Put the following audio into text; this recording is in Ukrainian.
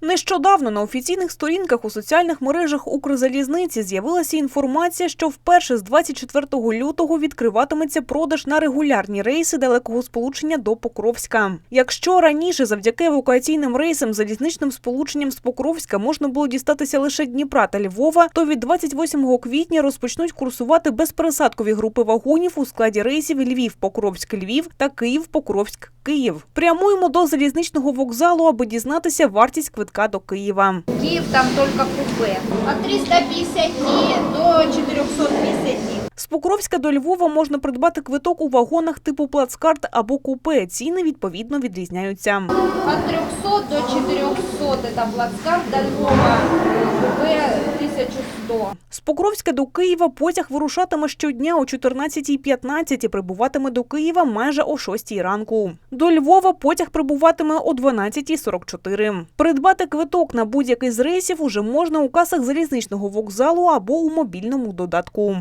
Нещодавно на офіційних сторінках у соціальних мережах Укрзалізниці з'явилася інформація, що вперше з 24 лютого відкриватиметься продаж на регулярні рейси далекого сполучення до Покровська. Якщо раніше завдяки евакуаційним рейсам залізничним сполученням з Покровська можна було дістатися лише Дніпра та Львова, то від 28 квітня розпочнуть курсувати безпересадкові групи вагонів у складі рейсів Львів-Покровськ-Львів та Київ-Покровськ-Київ. Прямуємо до залізничного вокзалу, аби дізнатися вартість квитка до Києва. Киев там только купе. От 350 до 450. З Покровська до Львова можна придбати квиток у вагонах типу плацкарт або купе. Ціни відповідно відрізняються. От 300 до 400 это плацкарт до Львова. Купе 1100. З Покровська до Києва потяг вирушатиме щодня о 14.15 і прибуватиме до Києва майже о 6 ранку. До Львова потяг прибуватиме о 12.44. Придбати квиток на будь-який з рейсів уже можна у касах залізничного вокзалу або у мобільному додатку.